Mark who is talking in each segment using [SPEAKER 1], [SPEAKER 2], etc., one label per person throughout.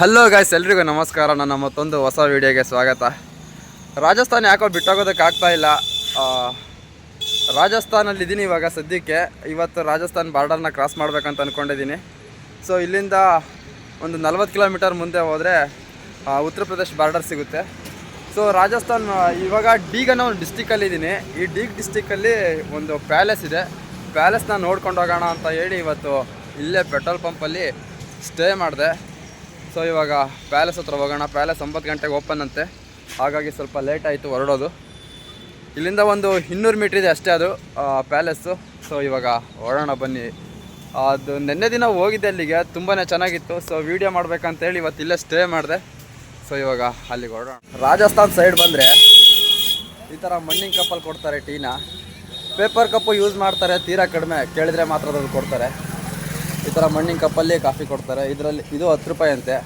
[SPEAKER 1] Hello guys ಎಲ್ರಿಗೂ ನಮಸ್ಕಾರ. ನನ್ನ ಮತ್ತೊಂದು ಹೊಸ ವಿಡಿಯೋಗೆ ಸ್ವಾಗತ. ರಾಜಸ್ಥಾನ ಯಾಕೋ ಬಿಟ್ಟೋಗೋದಕ್ಕೆ ಆಗ್ತಾ ಇಲ್ಲ. ರಾಜಸ್ಥಾನಲ್ಲಿ ಇದ್ದೀನಿ ಇವಾಗ ಸದ್ಯಕ್ಕೆ. ಇವತ್ತು ರಾಜಸ್ಥಾನ್ ಬಾರ್ಡರ್ನ ಕ್ರಾಸ್ ಮಾಡಬೇಕಂತ ಅಂದ್ಕೊಂಡಿದ್ದೀನಿ ಸೊ ಇಲ್ಲಿಂದ ಒಂದು ನಲ್ವತ್ತು ಕಿಲೋಮೀಟರ್ ಮುಂದೆ ಹೋದರೆ ಉತ್ತರ ಪ್ರದೇಶ ಬಾರ್ಡರ್ ಸಿಗುತ್ತೆ. ಸೊ ರಾಜಸ್ಥಾನ್, ಇವಾಗ ಡೀಗ್ ಒಂದು ಡಿಸ್ಟಿಕಲ್ಲಿ ಇದ್ದೀನಿ ಈ ಡೀಗ್ ಡಿಸ್ಟಿಕಲ್ಲಿ ಒಂದು ಪ್ಯಾಲೇಸ್ ಇದೆ. ಪ್ಯಾಲೇಸ್ನ ನೋಡ್ಕೊಂಡು ಹೋಗೋಣ ಅಂತ ಹೇಳಿ ಇವತ್ತು ಇಲ್ಲೇ ಪೆಟ್ರೋಲ್ ಪಂಪಲ್ಲಿ ಸ್ಟೇ ಮಾಡಿದೆ. ಸೊ ಇವಾಗ ಪ್ಯಾಲೇಸ್ ಹತ್ರ ಹೋಗೋಣ. ಪ್ಯಾಲೇಸ್ ಒಂಬತ್ತು ಗಂಟೆಗೆ ಓಪನ್ ಅಂತೆ. ಹಾಗಾಗಿ ಸ್ವಲ್ಪ ಲೇಟ್ ಆಯಿತು ಹೊರಡೋದು. ಇಲ್ಲಿಂದ ಒಂದು ಇನ್ನೂರು ಮೀಟ್ರ್ ಇದೆ ಅಷ್ಟೇ ಅದು ಪ್ಯಾಲೇಸು. ಸೊ ಇವಾಗ ಹೊರಡೋಣ ಬನ್ನಿ. ಅದು ನಿನ್ನೆ ದಿನ ಹೋಗಿದ್ದೆ ಅಲ್ಲಿಗೆ. ತುಂಬಾ ಚೆನ್ನಾಗಿತ್ತು. ಸೊ ವೀಡಿಯೋ ಮಾಡ್ಬೇಕಂತೇಳಿ ಇವತ್ತು ಇಲ್ಲೇ ಸ್ಟೇ ಮಾಡಿದೆ. ಸೊ ಇವಾಗ ಅಲ್ಲಿಗೆ ಹೊರಡೋಣ. ರಾಜಸ್ಥಾನ್ ಸೈಡ್ ಬಂದರೆ ಈ ಥರ ಮಣ್ಣಿನ ಕಪ್ಪಲ್ಲಿ ಕೊಡ್ತಾರೆ ಟೀನ. ಪೇಪರ್ ಕಪ್ಪು ಯೂಸ್ ಮಾಡ್ತಾರೆ, ತೀರಾ ಕಡಿಮೆ. ಕೇಳಿದ್ರೆ ಮಾತ್ರ ಅದ್ರಲ್ಲಿ ಕೊಡ್ತಾರೆ. ಈ ಥರ ಮಣ್ಣಿನ ಕಪ್ಪಲ್ಲಿ ಕಾಫಿ ಕೊಡ್ತಾರೆ. ಇದರಲ್ಲಿ ಇದು ಹತ್ತು ರೂಪಾಯಿ ಅಂತೆ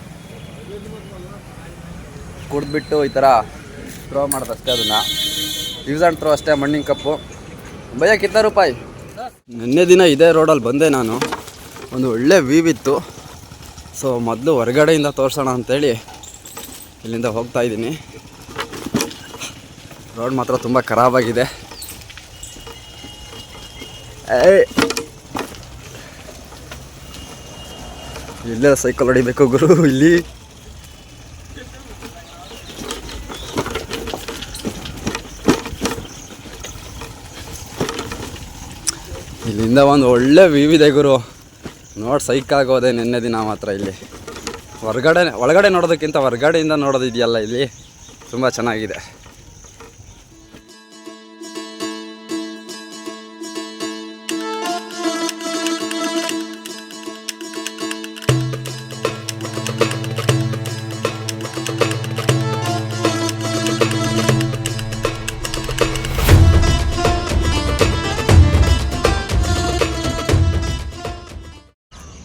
[SPEAKER 1] ಕುಡಿದ್ಬಿಟ್ಟು ಈ ಥರ ಥ್ರೋ ಮಾಡೋದಷ್ಟೇ ಅದನ್ನು. ಯೂಸ್ ಆ್ಯಂಡ್ ಥ್ರೋ ಅಷ್ಟೇ ಮಣ್ಣಿನ ಕಪ್ಪು. ಭಯ ಕಿತ್ತ ರೂಪಾಯಿ. ನಿನ್ನೆ ದಿನ ಇದೇ ರೋಡಲ್ಲಿ ಬಂದೆ ನಾನು. ಒಂದು ಒಳ್ಳೆ ವೀವ್ ಇತ್ತು. ಸೊ ಮೊದಲು ಹೊರಗಡೆಯಿಂದ ತೋರಿಸೋಣ ಅಂತೇಳಿ ಇಲ್ಲಿಂದ ಹೋಗ್ತಾ ಇದ್ದೀನಿ. ರೋಡ್ ಮಾತ್ರ ತುಂಬ ಖರಾಬಾಗಿದೆ ಏಯ್! ಇಲ್ಲೇ ಸೈಕಲ್ ಹೊಡಿಬೇಕು ಗುರು, ಇಲ್ಲಿ. ಇಲ್ಲಿಂದ ಒಂದು ಒಳ್ಳೆ ವ್ಯೂ ಇದೆ ಗುರು. ನೋಡಿ ಸೈಕ್ ಆಗೋದೆ ನಿನ್ನೆ ದಿನ ಮಾತ್ರ ಇಲ್ಲಿ. ಹೊರಗಡೆ ಒಳಗಡೆ ನೋಡೋದಕ್ಕಿಂತ ಹೊರ್ಗಡೆಯಿಂದ ನೋಡೋದಿದೆಯಲ್ಲ ಇಲ್ಲಿ. ತುಂಬ ಚೆನ್ನಾಗಿದೆ.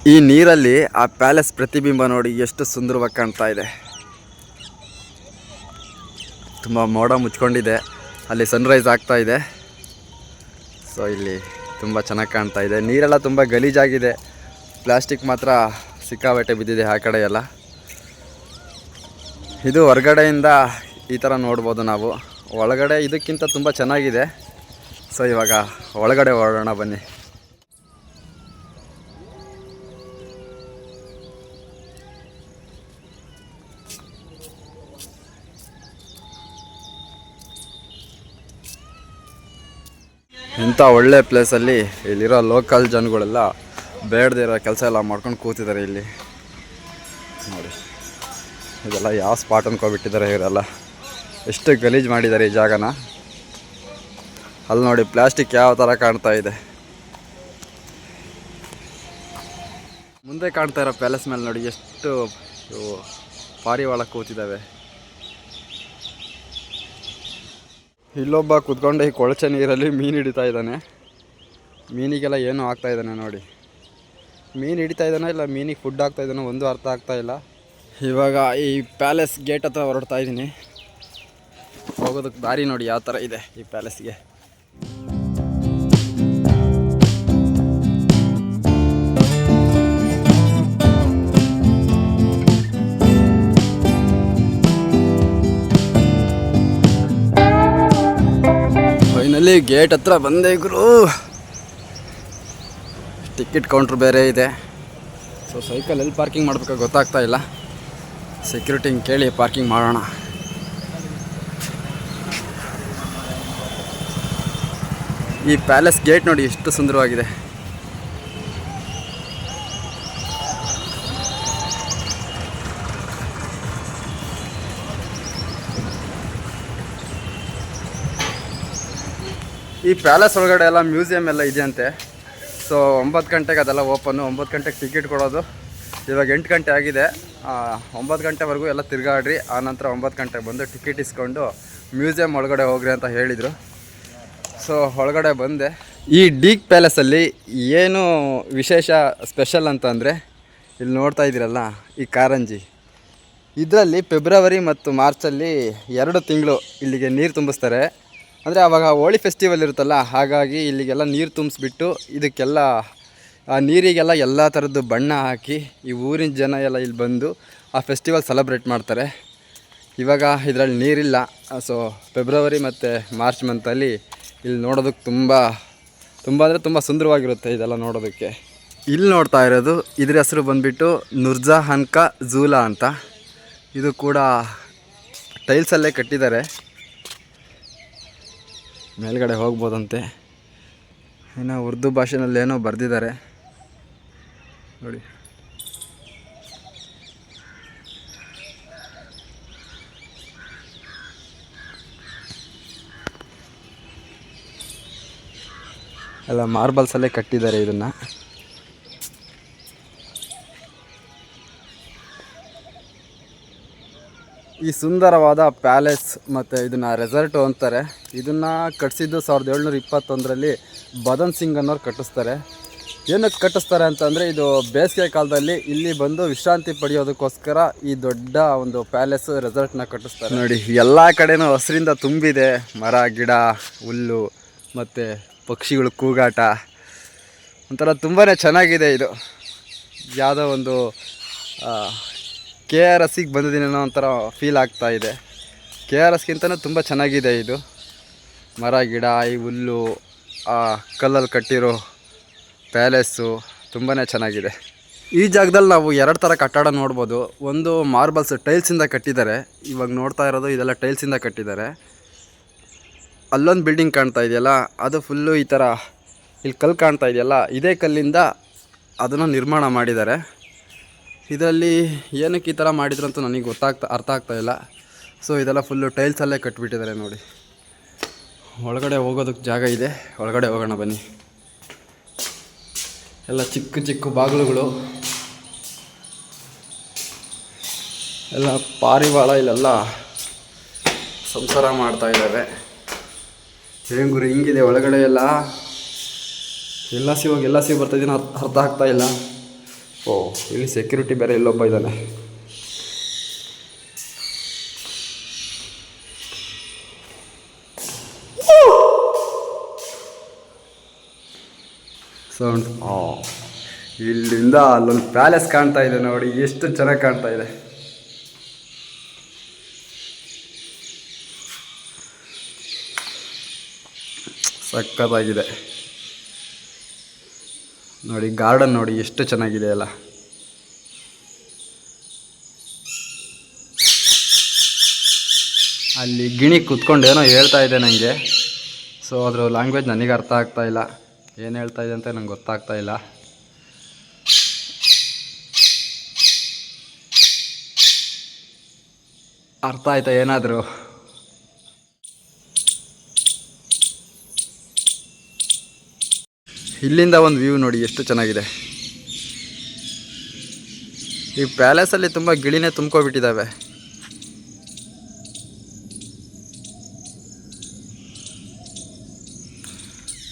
[SPEAKER 1] ಈ ನೀರಲ್ಲಿ ಆ ಪ್ಯಾಲೇಸ್ ಪ್ರತಿಬಿಂಬ ನೋಡಿ ಎಷ್ಟು ಸುಂದರವಾಗಿ ಕಾಣ್ತಾ ಇದೆ. ತುಂಬ ಮೋಡ ಮುಚ್ಕೊಂಡಿದೆ. ಅಲ್ಲಿ ಸನ್ರೈಸ್ ಆಗ್ತಾ ಇದೆ. ಸೊ ಇಲ್ಲಿ ತುಂಬ ಚೆನ್ನಾಗಿ ಕಾಣ್ತಾ ಇದೆ. ನೀರೆಲ್ಲ ತುಂಬ ಗಲೀಜಾಗಿದೆ. ಪ್ಲಾಸ್ಟಿಕ್ ಮಾತ್ರ ಸಿಕ್ಕಾಬಟ್ಟೆ ಬಿದ್ದಿದೆ ಆ ಕಡೆ ಎಲ್ಲ. ಇದು ಹೊರಗಡೆಯಿಂದ ಈ ಥರ ನೋಡ್ಬೋದು ನಾವು. ಒಳಗಡೆ ಇದಕ್ಕಿಂತ ತುಂಬ ಚೆನ್ನಾಗಿದೆ. ಸೊ ಇವಾಗ ಒಳಗಡೆ ಹೊರಡೋಣ ಬನ್ನಿ. ಇಂಥ ಒಳ್ಳೆ ಪ್ಲೇಸಲ್ಲಿ ಇಲ್ಲಿರೋ ಲೋಕಲ್ ಜನಗಳೆಲ್ಲ ಬೇಡದೇ ಇರೋ ಕೆಲಸ ಎಲ್ಲ ಮಾಡ್ಕೊಂಡು ಕೂತಿದ್ದಾರೆ ಇಲ್ಲಿ. ನೋಡಿ, ಇದೆಲ್ಲ ಯಾವ ಸ್ಪಾಟ್ ಅನ್ಕೊಬಿಟ್ಟಿದ್ದಾರೆ ಇವರೆಲ್ಲ. ಎಷ್ಟು ಗಲೀಜು ಮಾಡಿದ್ದಾರೆ ಈ ಜಾಗನ. ಅಲ್ಲಿ ನೋಡಿ ಪ್ಲಾಸ್ಟಿಕ್ ಯಾವ ಥರ ಕಾಣ್ತಾ ಇದೆ. ಮುಂದೆ ಕಾಣ್ತಾ ಇರೋ ಪ್ಯಾಲೇಸ್ ಮೇಲೆ ನೋಡಿ, ಎಷ್ಟು ಪಾರಿವಾಳ ಕೂತಿದ್ದಾವೆ. ಇಲ್ಲೊಬ್ಬ ಕುತ್ಕೊಂಡು ಈ ಕೊಳಚೆ ನೀರಲ್ಲಿ ಮೀನು ಹಿಡಿತಾ ಇದ್ದಾನೆ. ಮೀನಿಗೆಲ್ಲ ಏನೂ ಆಗ್ತಾ ಇದ್ದಾನೆ ನೋಡಿ. ಮೀನು ಹಿಡಿತಾ ಇದ್ದಾನೆ ಇಲ್ಲ, ಮೀನಿಗೆ ಫುಡ್ ಆಗ್ತಾ ಇದ್ದಾನೆ ಒಂದು ಅರ್ಥ ಆಗ್ತಾ ಇಲ್ಲ. ಇವಾಗ ಈ ಪ್ಯಾಲೇಸ್ ಗೇಟ್ ಹತ್ರ ಹೊರಡ್ತಾ ಇದ್ದೀನಿ. ಹೋಗೋದಕ್ಕೆ ದಾರಿ ನೋಡಿ, ಯಾವ ಥರ ಇದೆ ಈ ಪ್ಯಾಲೇಸ್ಗೆ ಫೈನಲಿ ಗೇಟ್ ಹತ್ರ ಬಂದೇ ಗುರು. ಟಿಕೆಟ್ ಕೌಂಟ್ರ್ ಬೇರೆ ಇದೆ. ಸೊ ಸೈಕಲ್ ಎಲ್ಲಿ ಪಾರ್ಕಿಂಗ್ ಮಾಡಬೇಕು ಗೊತ್ತಾಗ್ತಾ ಇಲ್ಲ. ಸೆಕ್ಯೂರಿಟಿ ಕೇಳಿ ಪಾರ್ಕಿಂಗ್ ಮಾಡೋಣ. ಈ ಪ್ಯಾಲೇಸ್ ಗೇಟ್ ನೋಡಿ ಎಷ್ಟು ಸುಂದರವಾಗಿದೆ. ಈ ಪ್ಯಾಲೇಸ್ ಒಳಗಡೆ ಎಲ್ಲ ಮ್ಯೂಸಿಯಂ ಎಲ್ಲ ಇದೆಯಂತೆ. ಸೊ ಒಂಬತ್ತು ಗಂಟೆಗೆ ಅದೆಲ್ಲ ಓಪನ್ನು ಒಂಬತ್ತು ಗಂಟೆಗೆ ಟಿಕೆಟ್ ಕೊಡೋದು. ಇವಾಗ ಎಂಟು ಗಂಟೆ ಆಗಿದೆ. ಒಂಬತ್ತು ಗಂಟೆವರೆಗೂ ಎಲ್ಲ ತಿರುಗಾಡ್ರಿ. ಆನಂತರ ಒಂಬತ್ತು ಗಂಟೆಗೆ ಬಂದು ಟಿಕೆಟ್ ಇಸ್ಕೊಂಡು ಮ್ಯೂಸಿಯಂ ಒಳಗಡೆ ಹೋಗ್ರಿ ಅಂತ ಹೇಳಿದರು. ಸೊ ಒಳಗಡೆ ಬಂದೆ. ಈ ಡೀಕ್ ಪ್ಯಾಲೇಸಲ್ಲಿ ಏನು ವಿಶೇಷ ಸ್ಪೆಷಲ್ ಅಂತಂದರೆ ಇಲ್ಲಿ ನೋಡ್ತಾ ಇದ್ದೀರಲ್ಲ, ಈ ಕಾರಂಜಿ. ಇದರಲ್ಲಿ ಫೆಬ್ರವರಿ ಮತ್ತು ಮಾರ್ಚಲ್ಲಿ ಎರಡು ತಿಂಗಳು ಇಲ್ಲಿಗೆ ನೀರು ತುಂಬಿಸ್ತಾರೆ. ಅಂದರೆ ಆವಾಗ ಹೋಳಿ ಫೆಸ್ಟಿವಲ್ ಇರುತ್ತಲ್ಲ, ಹಾಗಾಗಿ ಇಲ್ಲಿಗೆಲ್ಲ ನೀರು ತುಂಬಿಸ್ಬಿಟ್ಟು ಇದಕ್ಕೆಲ್ಲ, ಆ ನೀರಿಗೆಲ್ಲ ಎಲ್ಲ ಥರದ್ದು ಬಣ್ಣ ಹಾಕಿ ಈ ಊರಿನ ಜನ ಎಲ್ಲ ಇಲ್ಲಿ ಬಂದು ಆ ಫೆಸ್ಟಿವಲ್ ಸೆಲೆಬ್ರೇಟ್ ಮಾಡ್ತಾರೆ. ಇವಾಗ ಇದರಲ್ಲಿ ನೀರಿಲ್ಲ. ಸೊ ಫೆಬ್ರವರಿ ಮತ್ತು ಮಾರ್ಚ್ ಮಂತಲ್ಲಿ ಇಲ್ಲಿ ನೋಡೋದಕ್ಕೆ ತುಂಬ ತುಂಬ ಅಂದರೆ ತುಂಬ ಸುಂದರವಾಗಿರುತ್ತೆ ಇದೆಲ್ಲ ನೋಡೋದಕ್ಕೆ. ಇಲ್ಲಿ ನೋಡ್ತಾ ಇರೋದು, ಇದ್ರ ಹೆಸರು ಬಂದುಬಿಟ್ಟು ನುರ್ಜಾ ಹನ್ಕ ಝೂಲಾ ಅಂತ. ಇದು ಕೂಡ ಟೈಲ್ಸಲ್ಲೇ ಕಟ್ಟಿದ್ದಾರೆ. ಮೇಲ್ಗಡೆ ಹೋಗ್ಬೋದಂತೆ. ಇನ್ನು ಉರ್ದು ಭಾಷೆನಲ್ಲಿ ಏನೋ ಬರೆದಿದ್ದಾರೆ. ನೋಡಿ. ಎಲ್ಲ ಮಾರ್ಬಲ್ಸಲ್ಲೇ ಕಟ್ಟಿದ್ದಾರೆ ಇದನ್ನು. ಈ ಸುಂದರವಾದ ಪ್ಯಾಲೇಸ್ ಮತ್ತು ಇದನ್ನು ರೆಸಾರ್ಟು ಅಂತಾರೆ. ಇದನ್ನು ಕಟ್ಟಿಸಿದ್ದು ಸಾವಿರದ ಏಳ್ನೂರ ಇಪ್ಪತ್ತೊಂದರಲ್ಲಿ ಬದನ್ ಸಿಂಗ್ ಅನ್ನೋರು ಕಟ್ಟಿಸ್ತಾರೆ. ಏನಕ್ಕೆ ಕಟ್ಟಿಸ್ತಾರೆ ಅಂತಂದರೆ ಇದು ಬೇಸಿಗೆ ಕಾಲದಲ್ಲಿ ಇಲ್ಲಿ ಬಂದು ವಿಶ್ರಾಂತಿ ಪಡೆಯೋದಕ್ಕೋಸ್ಕರ ಈ ದೊಡ್ಡ ಒಂದು ಪ್ಯಾಲೇಸ್ ರೆಸಾರ್ಟ್ನ ಕಟ್ಟಿಸ್ತಾರೆ. ನೋಡಿ, ಎಲ್ಲ ಕಡೆನೂ ಹಸಿರಿಂದ ತುಂಬಿದೆ. ಮರ, ಗಿಡ, ಹುಲ್ಲು ಮತ್ತು ಪಕ್ಷಿಗಳು, ಕೂಗಾಟ. ಒಂಥರ ತುಂಬಾ ಚೆನ್ನಾಗಿದೆ ಇದು. ಯಾವುದೋ ಒಂದು ಕೆ ಆರ್ ಎಸ್ಸಿಗೆ ಬಂದಿದ್ದೀನೇನೋ ಒಂಥರ ಫೀಲ್ ಆಗ್ತಾ ಇದೆ. ಕೆ ಆರ್ ಎಸ್ಗಿಂತನೂ ತುಂಬ ಚೆನ್ನಾಗಿದೆ ಇದು. ಮರ, ಗಿಡ, ಈ ಹುಲ್ಲು, ಆ ಕಲ್ಲಲ್ಲಿ ಕಟ್ಟಿರೋ ಪ್ಯಾಲೇಸು ತುಂಬಾ ಚೆನ್ನಾಗಿದೆ. ಈ ಜಾಗದಲ್ಲಿ ನಾವು ಎರಡು ಥರ ಕಟ್ಟಡ ನೋಡ್ಬೋದು. ಒಂದು ಮಾರ್ಬಲ್ಸ್ ಟೈಲ್ಸಿಂದ ಕಟ್ಟಿದ್ದಾರೆ. ಇವಾಗ ನೋಡ್ತಾ ಇರೋದು ಇದೆಲ್ಲ ಟೈಲ್ಸಿಂದ ಕಟ್ಟಿದ್ದಾರೆ. ಅಲ್ಲೊಂದು ಬಿಲ್ಡಿಂಗ್ ಕಾಣ್ತಾ ಇದೆಯಲ್ಲ, ಅದು ಫುಲ್ಲು ಈ ಥರ ಇಲ್ಲಿ ಕಲ್ಲು ಕಾಣ್ತಾ ಇದೆಯಲ್ಲ, ಇದೇ ಕಲ್ಲಿಂದ ಅದನ್ನು ನಿರ್ಮಾಣ ಮಾಡಿದ್ದಾರೆ. ಇದರಲ್ಲಿ ಏನಕ್ಕೆ ಈ ಥರ ಮಾಡಿದ್ರು ಅಂತ ನನಗೆ ಗೊತ್ತಾಗ್ತಾ, ಅರ್ಥ ಆಗ್ತಾ ಇಲ್ಲ. ಸೊ ಇದೆಲ್ಲ ಫುಲ್ಲು ಟೈಲ್ಸಲ್ಲೇ ಕಟ್ಬಿಟ್ಟಿದ್ದಾರೆ ನೋಡಿ. ಒಳಗಡೆ ಹೋಗೋದಕ್ಕೆ ಜಾಗ ಇದೆ. ಒಳಗಡೆ ಹೋಗೋಣ ಬನ್ನಿ. ಎಲ್ಲ ಚಿಕ್ಕ ಚಿಕ್ಕ ಬಾಗಿಲುಗಳು. ಎಲ್ಲ ಪಾರಿವಾಳ ಇಲ್ಲೆಲ್ಲ ಸಂಸಾರ ಮಾಡ್ತಾ ಇದ್ದಾವೆ. ಹೆಂಗುರು ಹಿಂಗಿದೆ, ಒಳಗಡೆ ಎಲ್ಲ ಎಲ್ಲ ಸಿ ಹೋಗಿ ಎಲ್ಲ ಸಿ ಬರ್ತಾ ಇದೀನಿ ಅರ್ಥ ಆಗ್ತಾ ಇಲ್ಲ. ಓ, ಇಲ್ಲಿ ಸೆಕ್ಯೂರಿಟಿ ಬೇರೆ ಇಲ್ಲೊಬ್ಬ ಇದ್ದಾನೆ. ಸೌಂಡ್ ಇಲ್ಲಿಂದ ಅಲ್ಲೊಂದು ಪ್ಯಾಲೇಸ್ ಕಾಣ್ತಾ ಇದೆ ನೋಡಿ, ಎಷ್ಟು ಚೆನ್ನಾಗಿ ಕಾಣ್ತಾ ಇದೆ. ಸಖತ್ತಾಗಿದೆ. ನೋಡಿ ಗಾರ್ಡನ್ ನೋಡಿ ಎಷ್ಟು ಚೆನ್ನಾಗಿದೆ ಅಲ್ಲ. ಅಲ್ಲಿ ಗಿಣಿ ಕೂತ್ಕೊಂಡು ಏನೋ ಹೇಳ್ತಾ ಇದೆ ನನಗೆ ಸೊ ಅದರ ಲ್ಯಾಂಗ್ವೇಜ್ ನನಗೆ ಅರ್ಥ ಆಗ್ತಾ ಇಲ್ಲ. ಏನು ಹೇಳ್ತಾ ಇದೆ ಅಂತ ನಂಗೆ ಗೊತ್ತಾಗ್ತಾ ಇಲ್ಲ. ಅರ್ಥ ಆಯ್ತಾ ಏನಾದರೂ? ಇಲ್ಲಿಂದ ಒಂದು ವ್ಯೂ ನೋಡಿ ಎಷ್ಟು ಚೆನ್ನಾಗಿದೆ. ಈ ಪ್ಯಾಲೇಸಲ್ಲಿ ತುಂಬ ಗಿಳಿನೇ ತುಂಬ್ಕೊಬಿಟ್ಟಿದ್ದಾವೆ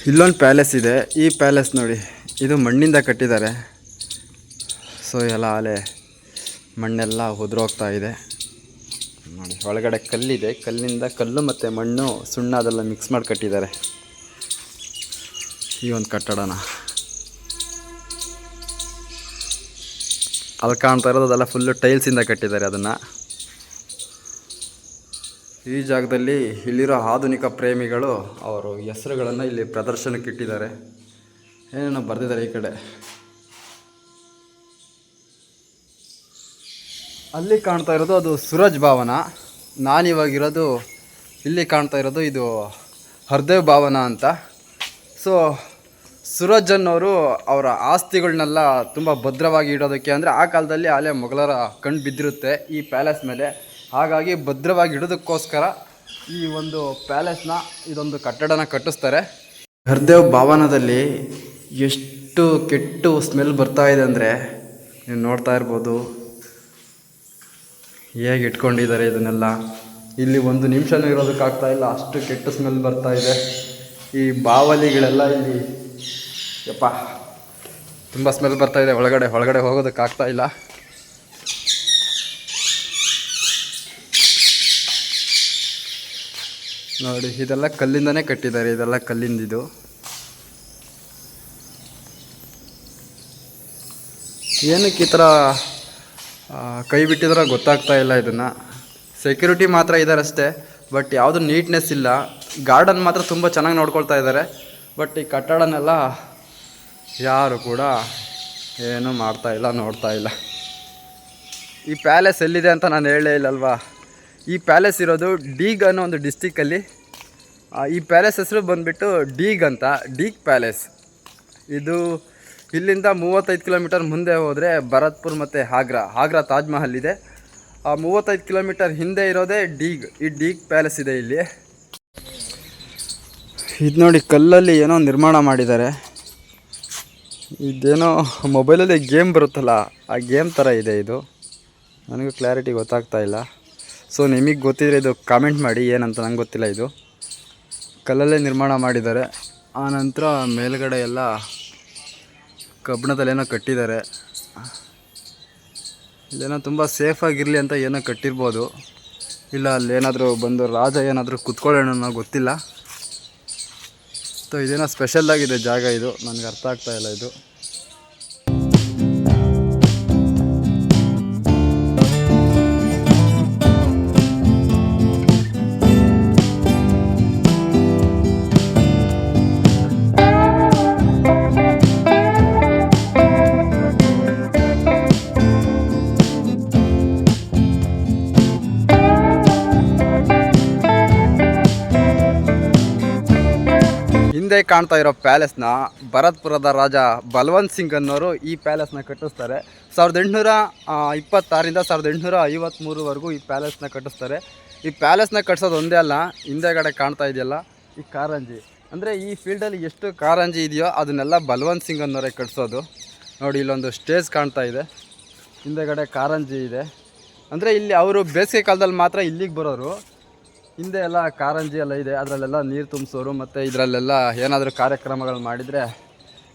[SPEAKER 1] ಇಲ್ಲೊಂದು ಪ್ಯಾಲೇಸ್ ಇದೆ. ಈ ಪ್ಯಾಲೇಸ್ ನೋಡಿ, ಇದು ಮಣ್ಣಿಂದ ಕಟ್ಟಿದ್ದಾರೆ. ಸೊ ಎಲ್ಲ ಅಲೆ ಮಣ್ಣೆಲ್ಲ ಉದುರೋಗ್ತಾ ಇದೆ. ನೋಡಿ, ಒಳಗಡೆ ಕಲ್ಲಿದೆ. ಕಲ್ಲಿಂದ ಕಲ್ಲು ಮತ್ತು ಮಣ್ಣು ಸುಣ್ಣ ಅದೆಲ್ಲ ಮಿಕ್ಸ್ ಮಾಡಿ ಕಟ್ಟಿದ್ದಾರೆ. ಈ ಒಂದು ಕಟ್ಟಡನ. ಅಲ್ಲಿ ಕಾಣ್ತಾ ಇರೋದು ಅದೆಲ್ಲ ಫುಲ್ಲು ಟೈಲ್ಸಿಂದ ಕಟ್ಟಿದ್ದಾರೆ ಅದನ್ನು. ಈ ಜಾಗದಲ್ಲಿ ಇಲ್ಲಿರೋ ಆಧುನಿಕ ಪ್ರೇಮಿಗಳು ಅವರು ಹೆಸರುಗಳನ್ನು ಇಲ್ಲಿ ಪ್ರದರ್ಶನಕ್ಕೆ ಇಟ್ಟಿದ್ದಾರೆ. ಏನೇನೋ ಬರೆದಿದ್ದಾರೆ ಈ ಕಡೆ. ಅಲ್ಲಿ ಕಾಣ್ತಾ ಇರೋದು ಅದು ಸೂರಜ್ ಭವನ. ನಾನಿವಾಗಿರೋದು, ಇಲ್ಲಿ ಕಾಣ್ತಾ ಇರೋದು ಇದು ಹರ್ದೇವ್ ಭವನ ಅಂತ. ಸೊ ಸುರಜನ್ ಅನ್ನೋರು ಅವರ ಆಸ್ತಿಗಳನ್ನೆಲ್ಲ ತುಂಬ ಭದ್ರವಾಗಿ ಇಡೋದಕ್ಕೆ ಅಂದರೆ ಆ ಕಾಲದಲ್ಲಿ ಅಲೆ ಮೊಘಲರ ಕಣ್ಣು ಬಿದ್ದಿರುತ್ತೆ ಈ ಪ್ಯಾಲೇಸ್ ಮೇಲೆ. ಹಾಗಾಗಿ ಭದ್ರವಾಗಿ ಇಡೋದಕ್ಕೋಸ್ಕರ ಈ ಒಂದು ಪ್ಯಾಲೇಸ್ನ ಇದೊಂದು ಕಟ್ಟಡನ ಕಟ್ಟಿಸ್ತಾರೆ. ಹರ್ದೇವ್ ಭಾವನದಲ್ಲಿ ಎಷ್ಟು ಕೆಟ್ಟು ಸ್ಮೆಲ್ ಬರ್ತಾ ಇದೆ ಅಂದರೆ ನೀವು ನೋಡ್ತಾ ಇರ್ಬೋದು. ಹೇಗೆ ಇಟ್ಕೊಂಡಿದ್ದಾರೆ ಇದನ್ನೆಲ್ಲ. ಇಲ್ಲಿ ಒಂದು ನಿಮಿಷನೂ ಇರೋದಕ್ಕಾಗ್ತಾ ಇಲ್ಲ, ಅಷ್ಟು ಕೆಟ್ಟ ಸ್ಮೆಲ್ ಬರ್ತಾ ಇದೆ. ಈ ಬಾವಲಿಗಳೆಲ್ಲ ಇಲ್ಲಿ ಯಪ್ಪ, ತುಂಬ ಸ್ಮೆಲ್ ಬರ್ತಾ ಇದೆ. ಒಳಗಡೆ ಒಳಗಡೆ ಹೋಗೋದಕ್ಕಾಗ್ತಾ ಇಲ್ಲ. ನೋಡಿ, ಇದೆಲ್ಲ ಕಲ್ಲಿಂದನೇ ಕಟ್ಟಿದ್ದಾರೆ. ಇದೆಲ್ಲ ಕಲ್ಲಿಂದಿದು. ಏನಕ್ಕೆ ಈ ಥರ ಕೈ ಬಿಟ್ಟಿದ್ರೆ ಗೊತ್ತಾಗ್ತಾ ಇಲ್ಲ ಇದನ್ನು. ಸೆಕ್ಯೂರಿಟಿ ಮಾತ್ರ ಇದ್ದಾರಷ್ಟೇ ಬಟ್ ಯಾವುದು ನೀಟ್ನೆಸ್ ಇಲ್ಲ. ಗಾರ್ಡನ್ ಮಾತ್ರ ತುಂಬ ಚೆನ್ನಾಗಿ ನೋಡ್ಕೊಳ್ತಾ ಇದ್ದಾರೆ ಬಟ್ ಈ ಕಟ್ಟಡನೆಲ್ಲ ಯಾರು ಕೂಡ ಏನೂ ಮಾಡ್ತಾ ಇಲ್ಲ, ನೋಡ್ತಾ ಇಲ್ಲ. ಈ ಪ್ಯಾಲೇಸ್ ಎಲ್ಲಿದೆ ಅಂತ ನಾನು ಹೇಳೇ ಇಲ್ಲಲ್ವಾ? ಈ ಪ್ಯಾಲೇಸ್ ಇರೋದು ಡೀಗ್ ಅನ್ನೋ ಒಂದು ಡಿಸ್ಟಿಕ್ಕಲ್ಲಿ ಈ ಪ್ಯಾಲೇಸ್ ಹೆಸರು ಬಂದುಬಿಟ್ಟು ಡೀಗ್ ಅಂತ, ಡೀಗ್ ಪ್ಯಾಲೇಸ್. ಇದು ಇಲ್ಲಿಂದ ಮೂವತ್ತೈದು ಕಿಲೋಮೀಟರ್ ಮುಂದೆ ಹೋದರೆ ಭರತ್ಪುರ್ ಮತ್ತು ಆಗ್ರಾ ಆಗ್ರಾ ತಾಜ್ಮಹಲ್ ಇದೆ. ಆ ಮೂವತ್ತೈದು ಕಿಲೋಮೀಟರ್ ಹಿಂದೆ ಇರೋದೇ ಡೀಗ್, ಈ ಡೀಗ್ ಪ್ಯಾಲೇಸ್ ಇದೆ ಇಲ್ಲಿ. ಇದು ನೋಡಿ ಕಲ್ಲಲ್ಲಿ ಏನೋ ನಿರ್ಮಾಣ ಮಾಡಿದ್ದಾರೆ. ಇದೇನೋ ಮೊಬೈಲಲ್ಲಿ ಗೇಮ್ ಬರುತ್ತಲ್ಲ, ಆ ಗೇಮ್ ಥರ ಇದೆ ಇದು. ನನಗೂ ಕ್ಲಾರಿಟಿ ಗೊತ್ತಾಗ್ತಾ ಇಲ್ಲ. ಸೊ ನಿಮಗೆ ಗೊತ್ತಿದ್ರೆ ಇದು ಕಾಮೆಂಟ್ ಮಾಡಿ, ಏನಂತ ನಂಗೆ ಗೊತ್ತಿಲ್ಲ ಇದು. ಕಲ್ಲಲ್ಲೇ ನಿರ್ಮಾಣ ಮಾಡಿದ್ದಾರೆ. ಆ ನಂತರ ಮೇಲ್ಗಡೆ ಎಲ್ಲ ಕಬ್ಬಿಣದಲ್ಲೇನೋ ಕಟ್ಟಿದ್ದಾರೆ. ಇಲ್ಲೇನೋ ತುಂಬ ಸೇಫಾಗಿರಲಿ ಅಂತ ಏನೋ ಕಟ್ಟಿರ್ಬೋದು. ಇಲ್ಲ ಅಲ್ಲೇನಾದರೂ ಬಂದು ರಾಜ ಏನಾದರೂ ಕುತ್ಕೊಳ್ಳೋಣ ಗೊತ್ತಿಲ್ಲ. ಸೊ ಇದೇನೋ ಸ್ಪೆಷಲ್ ಆಗಿದೆ ಜಾಗ ಇದು. ನನಗೆ ಅರ್ಥ ಆಗ್ತಾ ಇಲ್ಲ ಇದು. ಕಾಣ್ತಾ ಇರೋ ಪ್ಯಾಲೇಸ್ನ ಭರತ್ಪುರದ ರಾಜ ಬಲವಂತ್ ಸಿಂಗ್ ಅನ್ನೋರು ಈ ಪ್ಯಾಲೇಸ್ನ ಕಟ್ಟಿಸ್ತಾರೆ. ಸಾವಿರದ ಎಂಟುನೂರ ಇಪ್ಪತ್ತಾರಿಂದ ಸಾವಿರದ ಎಂಟುನೂರ ಐವತ್ತ್ಮೂರವರೆಗೂ ಈ ಪ್ಯಾಲೇಸ್ನ ಕಟ್ಟಿಸ್ತಾರೆ. ಈ ಪ್ಯಾಲೇಸ್ನ ಕಟ್ಸೋದು ಒಂದೇ ಅಲ್ಲ, ಹಿಂದೆಗಡೆ ಕಾಣ್ತಾ ಇದೆಯಲ್ಲ, ಈ ಕಾರಂಜಿ. ಅಂದರೆ ಈ ಫೀಲ್ಡಲ್ಲಿ ಎಷ್ಟು ಕಾರಂಜಿ ಇದೆಯೋ ಅದನ್ನೆಲ್ಲ ಬಲವಂತ್ ಸಿಂಗ್ ಅನ್ನೋರೇ ಕಟ್ಸೋದು ನೋಡಿ, ಇಲ್ಲೊಂದು ಸ್ಟೇಜ್ ಕಾಣ್ತಾ ಇದೆ. ಹಿಂದೆಗಡೆ ಕಾರಂಜಿ ಇದೆ. ಅಂದರೆ ಇಲ್ಲಿ ಅವರು ಬೇಸಿಗೆ ಕಾಲದಲ್ಲಿ ಮಾತ್ರ ಇಲ್ಲಿಗೆ ಬರೋರು. ಹಿಂದೆ ಎಲ್ಲ ಕಾರಂಜಿ ಎಲ್ಲ ಇದೆ, ಅದರಲ್ಲೆಲ್ಲ ನೀರು ತುಂಬಿಸೋರು ಮತ್ತು ಇದರಲ್ಲೆಲ್ಲ ಏನಾದರೂ ಕಾರ್ಯಕ್ರಮಗಳು ಮಾಡಿದರೆ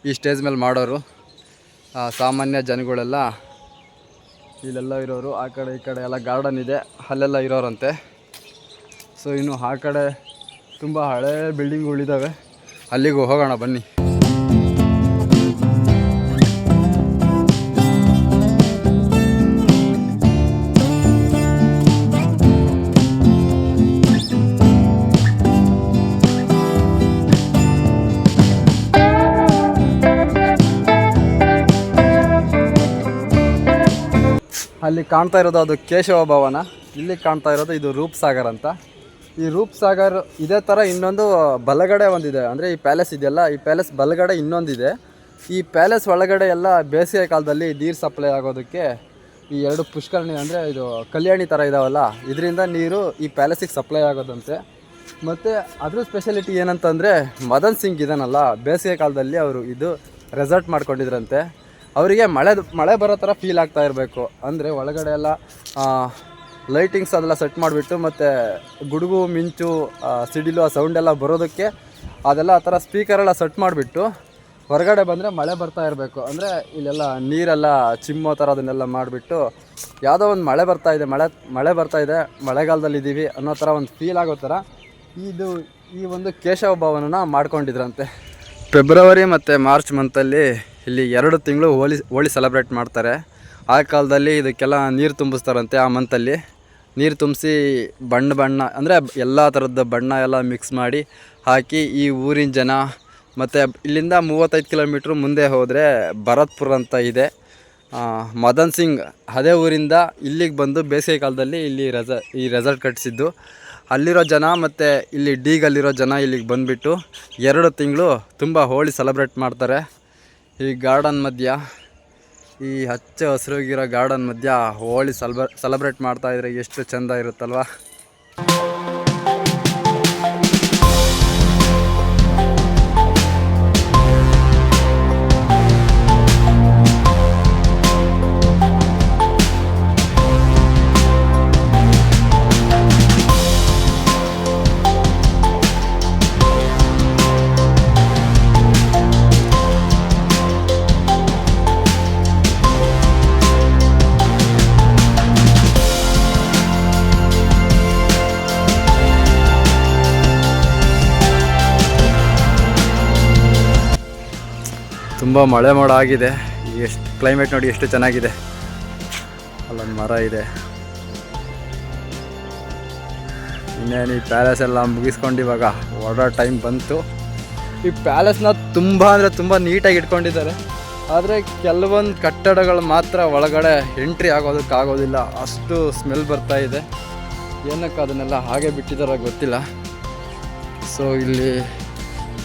[SPEAKER 1] ಈ ಸ್ಟೇಜ್ ಮೇಲೆ ಮಾಡೋರು. ಸಾಮಾನ್ಯ ಜನಗಳೆಲ್ಲ ಇಲ್ಲೆಲ್ಲ ಇರೋರು, ಆ ಕಡೆ ಈ ಕಡೆ ಎಲ್ಲ ಗಾರ್ಡನ್ ಇದೆ, ಅಲ್ಲೆಲ್ಲ ಇರೋರಂತೆ. ಸೊ ಇನ್ನು ಆ ಕಡೆ ತುಂಬ ಹಳೇ ಬಿಲ್ಡಿಂಗ್ಗಳಿದ್ದಾವೆ ಅಲ್ಲಿಗೂ ಹೋಗೋಣ ಬನ್ನಿ. ಅಲ್ಲಿ ಕಾಣ್ತಾ ಇರೋದು ಅದು ಕೇಶವ ಭವನ. ಇಲ್ಲಿ ಕಾಣ್ತಾ ಇರೋದು ಇದು ರೂಪ್ ಸಾಗರ್ ಅಂತ. ಈ ರೂಪ್ ಸಾಗರ್ ಇದೇ ಥರ ಇನ್ನೊಂದು ಬಲಗಡೆ ಒಂದಿದೆ. ಅಂದರೆ ಈ ಪ್ಯಾಲೇಸ್ ಇದೆಯಲ್ಲ, ಈ ಪ್ಯಾಲೇಸ್ ಬಲಗಡೆ ಇನ್ನೊಂದಿದೆ. ಈ ಪ್ಯಾಲೇಸ್ ಒಳಗಡೆ ಎಲ್ಲ ಬೇಸಿಗೆ ಕಾಲದಲ್ಲಿ ನೀರು ಸಪ್ಲೈ ಆಗೋದಕ್ಕೆ ಈ ಎರಡು ಪುಷ್ಕರಣಿ ಅಂದರೆ ಇದು ಕಲ್ಯಾಣಿ ಥರ ಇದಾವಲ್ಲ, ಇದರಿಂದ ನೀರು ಈ ಪ್ಯಾಲೇಸಿಗೆ ಸಪ್ಲೈ ಆಗೋದಂತೆ. ಮತ್ತು ಅದ್ರ ಸ್ಪೆಷಾಲಿಟಿ ಏನಂತಂದರೆ ಮದನ್ ಸಿಂಗ್ ಇದನ್ನಲ್ಲ ಬೇಸಿಗೆ ಕಾಲದಲ್ಲಿ ಅವರು ಇದು ರೆಸಾರ್ಟ್ ಮಾಡ್ಕೊಂಡಿದ್ರಂತೆ. ಅವರಿಗೆ ಮಳೆ ಮಳೆ ಬರೋ ಥರ ಫೀಲ್ ಆಗ್ತಾ ಇರಬೇಕು. ಅಂದರೆ ಒಳಗಡೆ ಎಲ್ಲ ಲೈಟಿಂಗ್ಸ್ ಅದೆಲ್ಲ ಸೆಟ್ ಮಾಡಿಬಿಟ್ಟು ಮತ್ತು ಗುಡುಗು, ಮಿಂಚು ಸಿಡಿಲು, ಆ ಸೌಂಡ್ ಎಲ್ಲ ಬರೋದಕ್ಕೆ ಅದೆಲ್ಲ ಆ ಥರ ಸ್ಪೀಕರೆಲ್ಲ ಸೆಟ್ ಮಾಡಿಬಿಟ್ಟು ಹೊರಗಡೆ ಬಂದರೆ ಮಳೆ ಬರ್ತಾ ಇರಬೇಕು. ಅಂದರೆ ಇಲ್ಲೆಲ್ಲ ನೀರೆಲ್ಲ ಚಿಮ್ಮೋ ಥರ ಅದನ್ನೆಲ್ಲ ಮಾಡಿಬಿಟ್ಟು ಯಾವುದೋ ಒಂದು ಮಳೆ ಬರ್ತಾ ಇದೆ, ಮಳೆ ಮಳೆ ಬರ್ತಾ ಇದೆ, ಮಳೆಗಾಲದಲ್ಲಿ ಇದ್ದೀವಿ ಅನ್ನೋ ಥರ ಒಂದು ಫೀಲ್ ಆಗೋ ಥರ ಇದು ಈ ಒಂದು ಕೇಶವ ಭವನನ ಮಾಡ್ಕೊಂಡಿದ್ರಂತೆ. ಫೆಬ್ರವರಿ ಮತ್ತು ಮಾರ್ಚ್ ಮಂತಲ್ಲಿ ಇಲ್ಲಿ ಎರಡು ತಿಂಗಳು ಹೋಳಿ ಹೋಳಿ ಸೆಲೆಬ್ರೇಟ್ ಮಾಡ್ತಾರೆ. ಆ ಕಾಲದಲ್ಲಿ ಇದಕ್ಕೆಲ್ಲ ನೀರು ತುಂಬಿಸ್ತಾರಂತೆ ಆ ಮಂತಲ್ಲಿ. ನೀರು ತುಂಬಿಸಿ ಬಣ್ಣ ಬಣ್ಣ, ಅಂದರೆ ಎಲ್ಲ ಥರದ ಬಣ್ಣ ಎಲ್ಲ ಮಿಕ್ಸ್ ಮಾಡಿ ಹಾಕಿ ಈ ಊರಿನ ಜನ ಮತ್ತು ಇಲ್ಲಿಂದ ಮೂವತ್ತೈದು ಕಿಲೋಮೀಟ್ರ್ ಮುಂದೆ ಹೋದರೆ ಭರತ್ಪುರ ಅಂತ ಇದೆ. ಮದನ್ ಸಿಂಗ್ ಅದೇ ಊರಿಂದ ಇಲ್ಲಿಗೆ ಬಂದು ಬೇಸಿಗೆ ಕಾಲದಲ್ಲಿ ಇಲ್ಲಿ ರೆಸ ಈ ರೆಸಾರ್ಟ್ ಕಟ್ಟಿಸಿದ್ದು ಅಲ್ಲಿರೋ ಜನ ಮತ್ತು ಇಲ್ಲಿ ಡೀಗಲ್ಲಿರೋ ಜನ ಇಲ್ಲಿಗೆ ಬಂದುಬಿಟ್ಟು ಎರಡು ತಿಂಗಳು ತುಂಬ ಹೋಳಿ ಸೆಲೆಬ್ರೇಟ್ ಮಾಡ್ತಾರೆ. ಈ ಗಾರ್ಡನ್ ಮಧ್ಯ, ಈ ಹಚ್ಚ ಹಸಿರುಗಿರೋ ಗಾರ್ಡನ್ ಮಧ್ಯ ಹೋಳಿ ಸೆಲೆಬ್ರ ಸೆಲೆಬ್ರೇಟ್ ಮಾಡ್ತಾಯಿದ್ರೆ ಎಷ್ಟು ಚೆಂದ ಇರುತ್ತಲ್ವ? ತುಂಬ ಮಳೆ ಮೋಡ ಆಗಿದೆ. ಎಷ್ಟು ಕ್ಲೈಮೇಟ್ ನೋಡಿ ಎಷ್ಟು ಚೆನ್ನಾಗಿದೆ. ಅಲ್ಲೊಂದು ಮರ ಇದೆ. ಇನ್ನೇನು ಈ ಪ್ಯಾಲೇಸ್ ಎಲ್ಲ ಮುಗಿಸ್ಕೊಂಡು ಇವಾಗ ಹೊರಡೋ ಟೈಮ್ ಬಂತು. ಈ ಪ್ಯಾಲೇಸ್ನ ತುಂಬ ಅಂದರೆ ತುಂಬ ನೀಟಾಗಿ ಇಟ್ಕೊಂಡಿದ್ದಾರೆ. ಆದರೆ ಕೆಲವೊಂದು ಕಟ್ಟಡಗಳು ಮಾತ್ರ ಒಳಗಡೆ ಎಂಟ್ರಿ ಆಗೋದಕ್ಕಾಗೋದಿಲ್ಲ ಅಷ್ಟು ಸ್ಮೆಲ್ ಬರ್ತಾ ಇದೆ. ಏನಕ್ಕೆ ಅದನ್ನೆಲ್ಲ ಹಾಗೆ ಬಿಟ್ಟಿದ್ದಾರೋ ಗೊತ್ತಿಲ್ಲ. ಸೊ ಇಲ್ಲಿ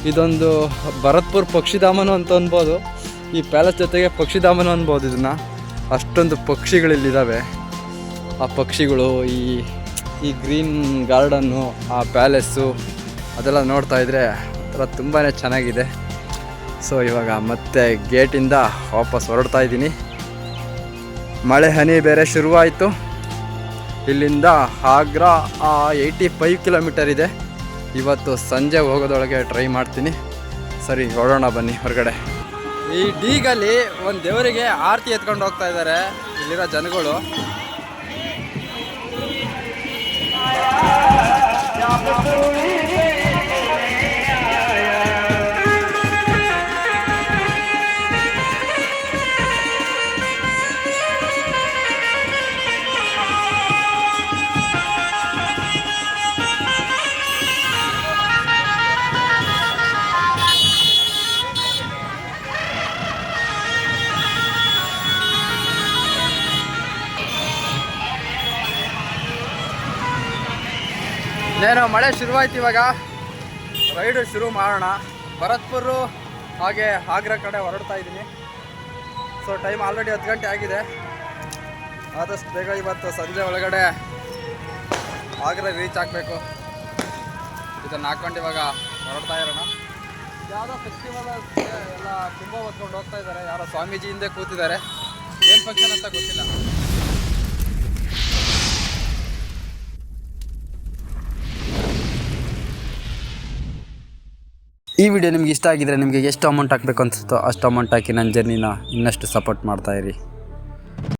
[SPEAKER 1] ಇದೊಂದು ಭರತ್ಪುರ್ ಪಕ್ಷಿಧಾಮನು ಅಂತ ಅನ್ಬೋದು. ಈ ಪ್ಯಾಲೇಸ್ ಜೊತೆಗೆ ಪಕ್ಷಿಧಾಮನು ಅನ್ಬೋದು ಇದನ್ನು. ಅಷ್ಟೊಂದು ಪಕ್ಷಿಗಳಿಲ್ಲಿದ್ದಾವೆ ಆ ಪಕ್ಷಿಗಳು, ಈ ಈ ಗ್ರೀನ್ ಗಾರ್ಡನ್ನು ಆ ಪ್ಯಾಲೇಸ್ಸು ಅದೆಲ್ಲ ನೋಡ್ತಾ ಇದ್ರೆ ಒಂಥರ ತುಂಬಾ ಚೆನ್ನಾಗಿದೆ. ಸೊ, ಇವಾಗ ಮತ್ತೆ ಗೇಟಿಂದ ವಾಪಸ್ ಹೊರಡ್ತಾ ಇದ್ದೀನಿ. ಮಳೆ, ಹನಿ ಬೇರೆ ಶುರುವಾಯಿತು. ಇಲ್ಲಿಂದ ಆಗ್ರಾ ಏಯ್ಟಿ ಫೈವ್ ಕಿಲೋಮೀಟರ್ ಇದೆ. ಇವತ್ತು ಸಂಜೆ ಹೋಗೋದೊಳಗೆ ಟ್ರೈ ಮಾಡ್ತೀನಿ. ಸರಿ ಹೊರಡೋಣ ಬನ್ನಿ ಹೊರಗಡೆ. ಈ ಡೀಗಲ್ಲಿ ಒಂದು ದೇವರಿಗೆ ಆರತಿ ಎತ್ಕೊಂಡು ಹೋಗ್ತಾ ಇದ್ದಾರೆ ಇಲ್ಲಿರೋ ಜನಗಳು. ಮಳೆ ಶುರುವಾಯ್ತು ಇವಾಗ. ರೈಡು ಶುರು ಮಾಡೋಣ. ಭರತ್ಪುರು ಹಾಗೆ ಆಗ್ರಾ ಕಡೆ ಹೊರಡ್ತಾ ಇದ್ದೀನಿ. ಸೊ ಟೈಮ್ ಆಲ್ರೆಡಿ ಹತ್ತು ಗಂಟೆ ಆಗಿದೆ. ಆದಷ್ಟು ಬೇಗ ಇವತ್ತು ಸಂಜೆ ಒಳಗಡೆ ಆಗ್ರಾ ರೀಚ್ ಆಗಬೇಕು. ಇದನ್ನು ಹಾಕ್ಕೊಂಡು ಇವಾಗ ಹೊರಡ್ತಾ ಇರೋಣ. ಯಾವುದೋ ಫೆಸ್ಟಿವಲ್ ಎಲ್ಲ ತುಂಬ ಹೊತ್ಕೊಂಡು ಹೋಗ್ತಾ ಇದ್ದಾರೆ. ಯಾರೋ ಸ್ವಾಮೀಜಿ ಹಿಂದೆ ಕೂತಿದ್ದಾರೆ. ಏನು ಫಂಕ್ಷನ್ ಅಂತ ಗೊತ್ತಿಲ್ಲ. ಈ ವಿಡಿಯೋ ನಿಮ್ಗೆ ಇಷ್ಟ ಆಗಿದ್ರೆ ನಿಮಗೆ ಎಷ್ಟು ಅಮೌಂಟ್ ಹಾಕಬೇಕು ಅನಿಸುತ್ತೋ ಅಷ್ಟು ಅಮೌಂಟ್ ಹಾಕಿ ನನ್ನ ಜರ್ನಿನ ಇನ್ನಷ್ಟು ಸಪೋರ್ಟ್ ಮಾಡ್ತಾಯಿರಿ